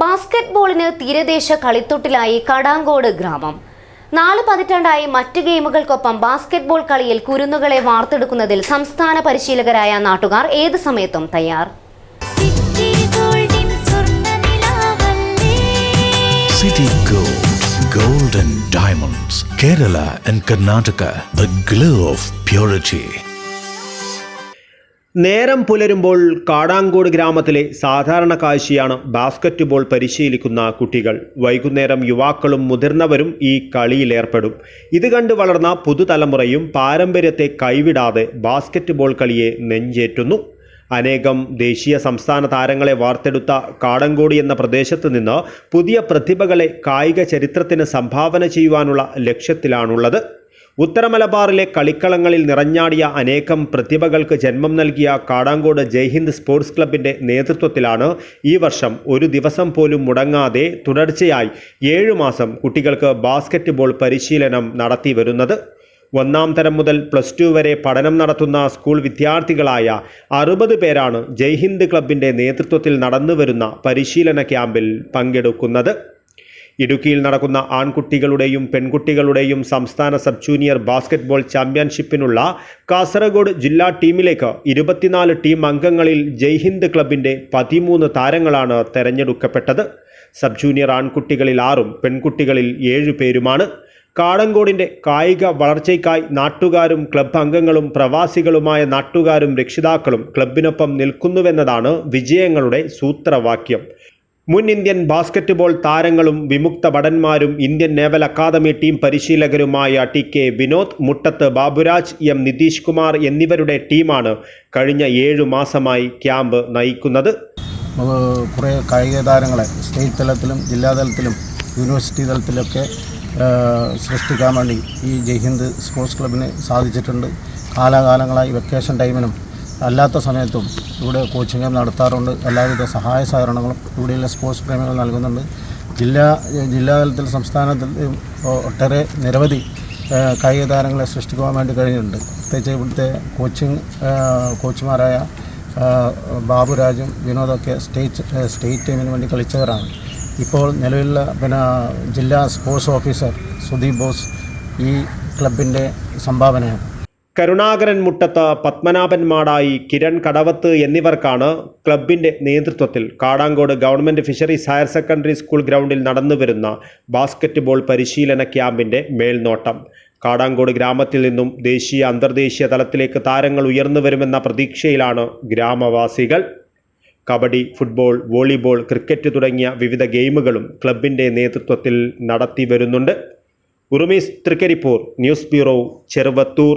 Basket ബോളിന് തീരദേശ കളിത്തൊട്ടിലായി കടാങ്കോട് ഗ്രാമം. നാല് പതിറ്റാണ്ടായി മറ്റ് ഗെയിമുകൾക്കൊപ്പം ബാസ്കറ്റ് ബോൾ കളിയിൽ കുരുന്നുകളെ വാർത്തെടുക്കുന്നതിൽ സംസ്ഥാന പരിശീലകരായ നാട്ടുകാർ ഏത് സമയത്തും തയ്യാർ. City Gold, Gold and Diamonds, Kerala and Karnataka, the glow of purity. നേരം പുലരുമ്പോൾ കാടാങ്കോട് ഗ്രാമത്തിലെ സാധാരണ കാഴ്ചയാണ് ബാസ്ക്കറ്റ് ബോൾ പരിശീലിക്കുന്ന കുട്ടികൾ. വൈകുന്നേരം യുവാക്കളും മുതിർന്നവരും ഈ കളിയിലേർപ്പെടും ഇത് കണ്ട് വളർന്ന പുതുതലമുറയും പാരമ്പര്യത്തെ കൈവിടാതെ ബാസ്ക്കറ്റ് ബോൾ കളിയെ നെഞ്ചേറ്റുന്നു. അനേകം ദേശീയ സംസ്ഥാന താരങ്ങളെ വാർത്തെടുത്ത കാടങ്കോടി എന്ന പ്രദേശത്ത് നിന്ന് പുതിയ പ്രതിഭകളെ കായിക ചരിത്രത്തിന് സംഭാവന ചെയ്യുവാനുള്ള ലക്ഷ്യത്തിലാണുള്ളത്. ഉത്തര മലബാറിലെ കളിക്കളങ്ങളിൽ നിറഞ്ഞാടിയ അനേകം പ്രതിഭകൾക്ക് ജന്മം നൽകിയ കാടാങ്കോട് ജയ്ഹിന്ദ് സ്പോർട്സ് ക്ലബിന്റെ നേതൃത്വത്തിലാണ് ഈ വർഷം ഒരു ദിവസം പോലും മുടങ്ങാതെ തുടർച്ചയായി ഏഴു മാസം കുട്ടികൾക്ക് ബാസ്ക്കറ്റ് ബോൾ പരിശീലനം നടത്തി വരുന്നത്. ഒന്നാം തരം മുതൽ പ്ലസ് ടു വരെ പഠനം നടത്തുന്ന സ്കൂൾ വിദ്യാർത്ഥികളായ അറുപത് പേരാണ് ജയ്ഹിന്ദ് ക്ലബിന്റെ നേതൃത്വത്തിൽ നടന്നുവരുന്ന പരിശീലന ക്യാമ്പിൽ പങ്കെടുക്കുന്നത്. ഇടുക്കിയിൽ നടക്കുന്ന ആൺകുട്ടികളുടെയും പെൺകുട്ടികളുടെയും സംസ്ഥാന സബ് ജൂനിയർ ബാസ്കറ്റ്ബോൾ ചാമ്പ്യൻഷിപ്പിനുള്ള കാസർഗോഡ് ജില്ലാ ടീമിലേക്ക് ഇരുപത്തിനാല് ടീം അംഗങ്ങളിൽ ജയ്ഹിന്ദ് ക്ലബിന്റെ പതിമൂന്ന് താരങ്ങളാണ് തെരഞ്ഞെടുക്കപ്പെട്ടത്. സബ് ജൂനിയർ ആൺകുട്ടികളിൽ ആറും പെൺകുട്ടികളിൽ ഏഴു പേരുമാണ്. കാടങ്കോടിന്റെ കായിക വളർച്ചയ്ക്കായി നാട്ടുകാരും ക്ലബ് അംഗങ്ങളും പ്രവാസികളുമായ നാട്ടുകാരും രക്ഷിതാക്കളും ക്ലബിനൊപ്പം നിൽക്കുന്നുവെന്നതാണ് വിജയങ്ങളുടെ സൂത്രവാക്യം. മുൻ ഇന്ത്യൻ ബാസ്കറ്റ്ബോൾ താരങ്ങളും വിമുക്ത ഭടന്മാരും Indian naval academy team പരിശീലകരുമായ T K Vinod Muttath Baburaj M Nitish Kumar എന്നിവരുടെ ടീമാണ് കഴിഞ്ഞ ഏഴു മാസമായി ക്യാമ്പ് നയിക്കുന്നത്. കുറേ കായിക താരങ്ങളെ സ്റ്റേറ്റ് തലത്തിലും ജില്ലാ തലത്തിലും യൂണിവേഴ്സിറ്റി തലത്തിലൊക്കെ സൃഷ്ടിക്കാൻ വേണ്ടി ഈ ജയ്ഹിന്ദ് സ്പോർട്സ് ക്ലബിന് സാധിച്ചിട്ടുണ്ട്. കാലാകാലങ്ങളായി വെക്കേഷൻ ടൈമിനും അല്ലാത്ത സമയത്തും ഇവിടെ കോച്ചിങ് ക്യാമ്പ് നടത്താറുണ്ട്. എല്ലാവിധ സഹായ സഹകരണങ്ങളും ഇവിടെയുള്ള സ്പോർട്സ് പ്രേമികൾ നൽകുന്നുണ്ട്. ജില്ലാ ജില്ലാതലത്തിൽ സംസ്ഥാനത്തിൽ ഒട്ടേറെ നിരവധി കായിക താരങ്ങളെ സൃഷ്ടിക്കുവാൻ വേണ്ടി കഴിഞ്ഞിട്ടുണ്ട്. പ്രത്യേകിച്ച് ഇവിടുത്തെ കോച്ചിങ് കോച്ചുമാരായ ബാബുരാജും വിനോദൊക്കെ സ്റ്റേറ്റ് സ്റ്റേറ്റ് ടീമിന് വേണ്ടി കളിച്ചവരാണ്. ഇപ്പോൾ നിലവിലുള്ള പിന്നെ ജില്ലാ സ്പോർട്സ് ഓഫീസർ സുദീപ് ബോസ് ഈ ക്ലബിന്റെ സംഭാവനയാണ്. കരുണാകരൻ മുട്ടത്ത് പത്മനാഭൻ മാടായി കിരൺ കടവത്ത് എന്നിവർക്കാണ് ക്ലബിന്റെ നേതൃത്വത്തിൽ Kadangode government fisheries higher secondary school ഗ്രൗണ്ടിൽ നടന്നുവരുന്ന ബാസ്ക്കറ്റ് ബോൾ പരിശീലന ക്യാമ്പിന്റെ മേൽനോട്ടം. കാടാങ്കോട് ഗ്രാമത്തിൽ നിന്നും ദേശീയ അന്തർദേശീയ തലത്തിലേക്ക് താരങ്ങൾ ഉയർന്നു വരുമെന്ന പ്രതീക്ഷയിലാണ് ഗ്രാമവാസികൾ. കബഡി ഫുട്ബോൾ വോളിബോൾ ക്രിക്കറ്റ് തുടങ്ങിയ വിവിധ ഗെയിമുകളും ക്ലബിന്റെ നേതൃത്വത്തിൽ നടത്തി വരുന്നുണ്ട്. ഉറുമീസ് തൃക്കരിപ്പൂർ ന്യൂസ് ബ്യൂറോ ചെറുവത്തൂർ.